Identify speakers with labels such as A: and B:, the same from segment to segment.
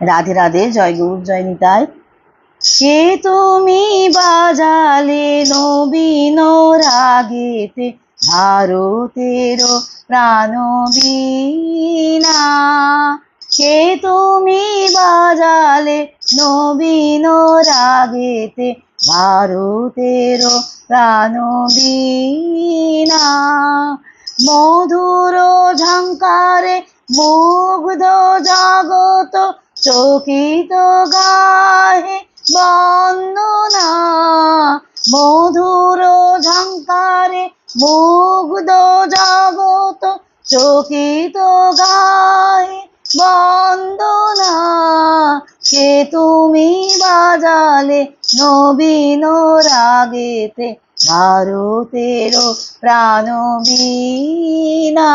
A: রাধে রাধে, জয় গৌর, জয় নিতাই। কে তুমি বাজালে নবীন রাগেতে ভারতের প্রাণ বীণা কে তুমি বাজালে নবীন রাগেতে ভারতের প্রাণ বীণা মধুর ঝঙ্কারে মুগ্ধ জগত চকিত গাহে বন্দনা, মধুর ঝঙ্কারে মুগ্ধ জগত চকিত গাহে বন্দনা। কে তুমি বাজালে নবীন রাগেতে, ভারতের প্রাণ বীণা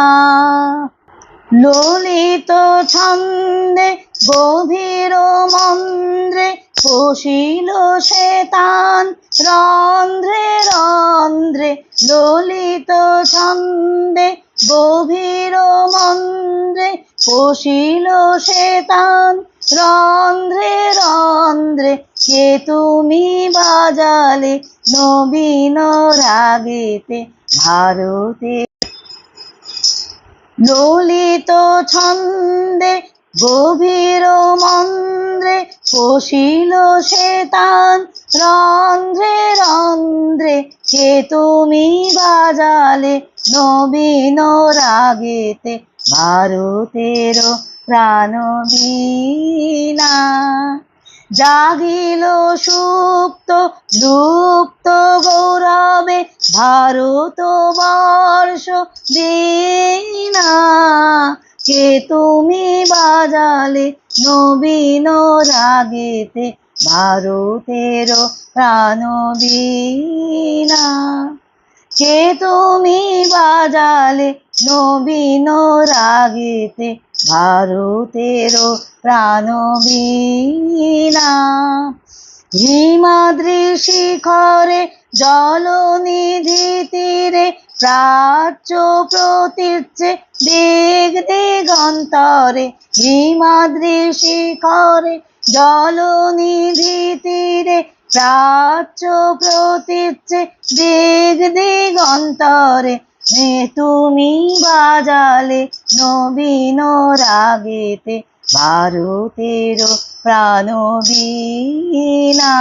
A: ললিত ছন্দে গভীর মন্দ্রে বসিল সে তান। রন্ধ্রে রন্ধ্রে ললিত ছন্দে গভীর মন্দ্রে বসিল সে তান। রন্ধ্রে রন্ধ্রে কে তুমি বাজালে নবীন রাগেতে ভারতে। ললিত ছন্দে গভীর মন্দ্রে বসিল সে তান। রন্ধ্রে রন্ধ্রে কে তুমি বাজালে নবীন রাগেতে ভারতের প্রাণ বীণা জাগিল সুপ্ত লুপ্ত গৌরবে ভারত বর্ষ বীণা কে তুমি বাজালে নবীন রাগেতে ভারতের প্রাণ বীণা কে তুমি বাজালে নবীন রাগেতে ভারতের প্রাণ বীণা হিমাদ্রি শিখরে জলনিধি তীরে প্রাচ্য প্রতীর্যে দিগ দিগন্তরে হিমাদ্রি শিখরে জলনিধি তীরে প্রাচ্য প্রতীর্যে দিগ দিগন্তরে মে তুমি বাজালে নবীন রাগেতে ভারতের প্রাণ বীণা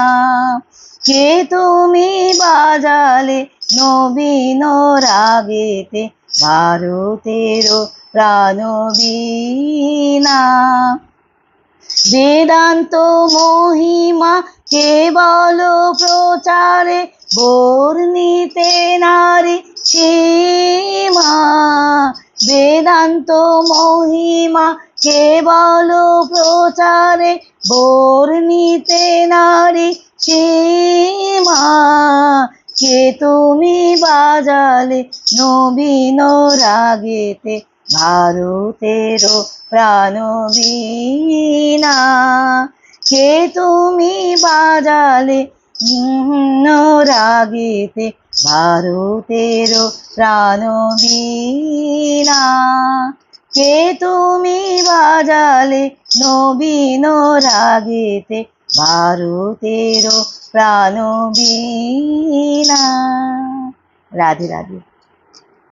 A: কে তুমি বাজালে নবীন রাগেতে ভারতের প্রাণ বীণা বেদান্ত মহিমা কেবল প্রচারে, বর্ণিতে নারী সীমা। বেদান্ত মহিমা কেবল প্রচারে, বর্ণিতে নারী সীমা। কে তুমি বাজালে নবীন রাগেতে ভারতের প্রাণ বীণা কে তুমি বাজালে রাগেতে ভারতের প্রাণ বীণা কে তুমি বাজালে নবীন রাগেতে ভারতের প্রাণবীণা। রাধে রাধে।